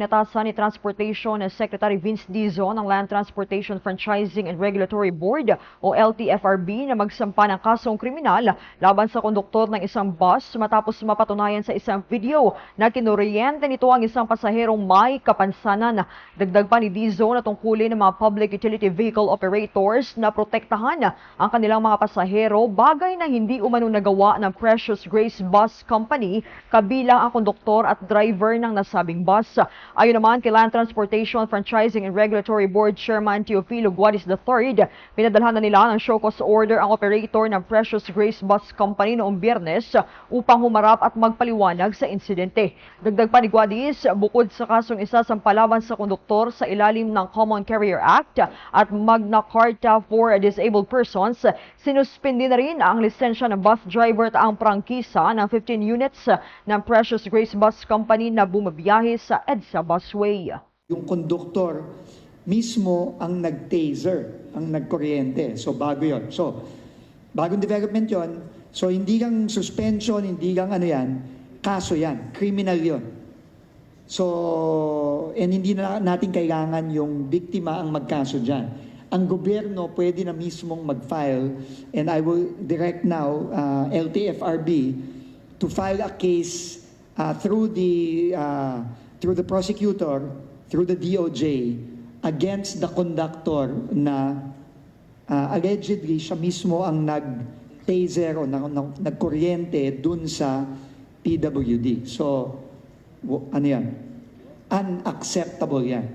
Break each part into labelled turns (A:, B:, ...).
A: Natasan ni Transportation Secretary Vince Dizon ng Land Transportation Franchising and Regulatory Board o LTFRB na magsampa ng kasong kriminal laban sa konduktor ng isang bus matapos mapatunayan sa isang video na kinuryente nito ang isang pasaherong may kapansanan. Dagdag pa ni Dizon na tungkulin ng mga public utility vehicle operators na protektahan ang kanilang mga pasahero bagay na hindi umano nagawa ng Precious Grace Bus Company kabilang ang konduktor at driver ng nasabing bus. Ayon naman kay Land Transportation Franchising and Regulatory Board Chairman Teofilo Guadis III, pinadalhan na nila ng show cause order ang operator ng Precious Grace Bus Company noong biyernes upang humarap at magpaliwanag sa insidente. Dagdag pa ni Guadis, bukod sa kasong isa sa palaban sa konduktor sa ilalim ng Common Carrier Act at Magna Carta for Disabled Persons, sinuspindi na rin ang lisensya ng bus driver at ang prangkisa ng 15 units ng Precious Grace Bus Company na bumabiyahe sa EDSA Busway.
B: Yung konduktor mismo ang nag-taser, ang nagkuryente. So bago yon. So, bagong development yon. So hindi kang suspension, hindi kang ano yan, kaso yan, criminal yon. So, and hindi na natin kailangan yung biktima ang magkaso dyan. Ang gobyerno pwede na mismong mag-file and I will direct now uh, LTFRB to file a case uh, through the uh, through the prosecutor, through the DOJ against the conductor na uh, allegedly siya mismo ang nag-taser o nag- nag- nagkuryente dun sa PWD. So, ano yan? Unacceptable yan.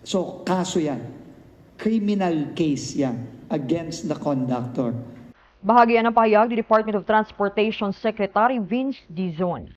B: So, kaso yan. Criminal case yan against the conductor.
A: Bahagi yan ng pahayag ni Department of Transportation Secretary Vince Dizon.